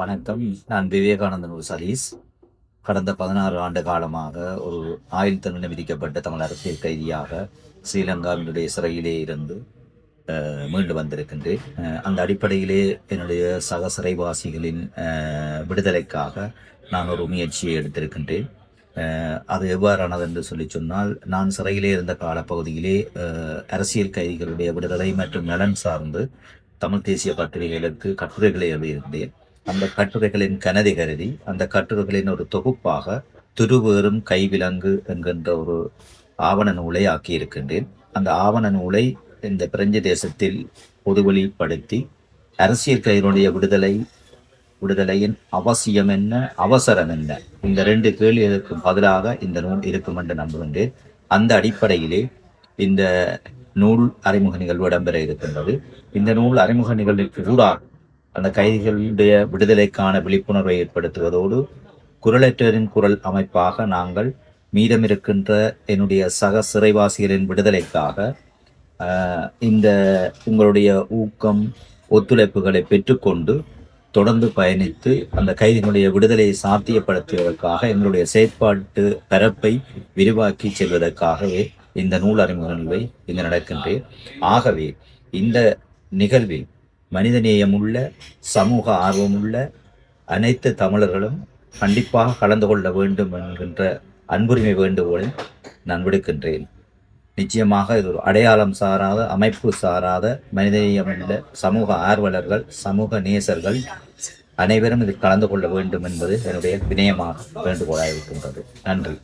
வணக்கம். நான் விவேகானந்தன் ஒரு சதீஷ் கடந்த பதினாறு ஆண்டு காலமாக ஒரு ஆயுள் தண்டனை விதிக்கப்பட்ட தமிழ் அரசியல் கைதியாக ஸ்ரீலங்காவினுடைய சிறையிலே இருந்து மீண்டு வந்திருக்கின்றேன். அந்த அடிப்படையிலே என்னுடைய சக சிறைவாசிகளின் விடுதலைக்காக நான் ஒரு முயற்சியை எடுத்திருக்கின்றேன். அது எவ்வாறானது என்று சொல்லி சொன்னால் நான் சிறையிலே இருந்த காலப்பகுதியிலே அரசியல் கைதிகளுடைய விடுதலை மற்றும் நலன் சார்ந்து தமிழ் தேசிய பத்திரிகைகளுக்கு கட்டுரைகளை எழுதியிருந்தேன். அந்த கட்டுரைகளின் கனதி கருதி அந்த கட்டுரைகளின் ஒரு தொகுப்பாக துருவேறும் கைவிலங்கு என்கின்ற ஒரு ஆவண நூலை ஆக்கியிருக்கின்றேன். அந்த ஆவண நூலை இந்த பிரெஞ்சு தேசத்தில் பொதுவெளிப்படுத்தி அரசியல் கைகளுடைய விடுதலை விடுதலையின் அவசியம் என்ன அவசரம் என்ன இந்த ரெண்டு கேள்விகளுக்கு பதிலாக இந்த நூல் இருக்கும் என்று நம்புகின்றேன். அந்த அடிப்படையிலே இந்த நூல் அறிமுக நிகழ்வு இடம்பெற இருக்கின்றது. இந்த நூல் அறிமுக நிகழ்வுக்கு ஊடாக அந்த கைதிகளுடைய விடுதலைக்கான விழிப்புணர்வை ஏற்படுத்துவதோடு குரலற்றரின் குரல் அமைப்பாக நாங்கள் மீதமிருக்கின்ற என்னுடைய சக சிறைவாசிகளின் விடுதலைக்காக இந்த உங்களுடைய ஊக்கம் ஒத்துழைப்புகளை பெற்றுக்கொண்டு தொடர்ந்து பயணித்து அந்த கைதிகளுடைய விடுதலையை சாத்தியப்படுத்துவதற்காக எங்களுடைய செயற்பாட்டு பரப்பை விரிவாக்கி செல்வதற்காகவே இந்த நூல் அறிமுக நிகழ்வை இங்கு நடக்கின்றேன். ஆகவே இந்த நிகழ்வில் மனிதநேயமுள்ள சமூக ஆர்வமுள்ள அனைத்து தமிழர்களும் கண்டிப்பாக கலந்து கொள்ள வேண்டும் என்கின்ற அன்புரிமை வேண்டுகோளை நான் விடுக்கின்றேன். நிச்சயமாக இது ஒரு அடையாளம் சாராத அமைப்பு சாராத மனிதநேயமுள்ள சமூக ஆர்வலர்கள் சமூக நேசர்கள் அனைவரும் இதில் கலந்து கொள்ள வேண்டும் என்பது என்னுடைய வினயமாக வேண்டுகோளாக இருக்கின்றது நன்றி.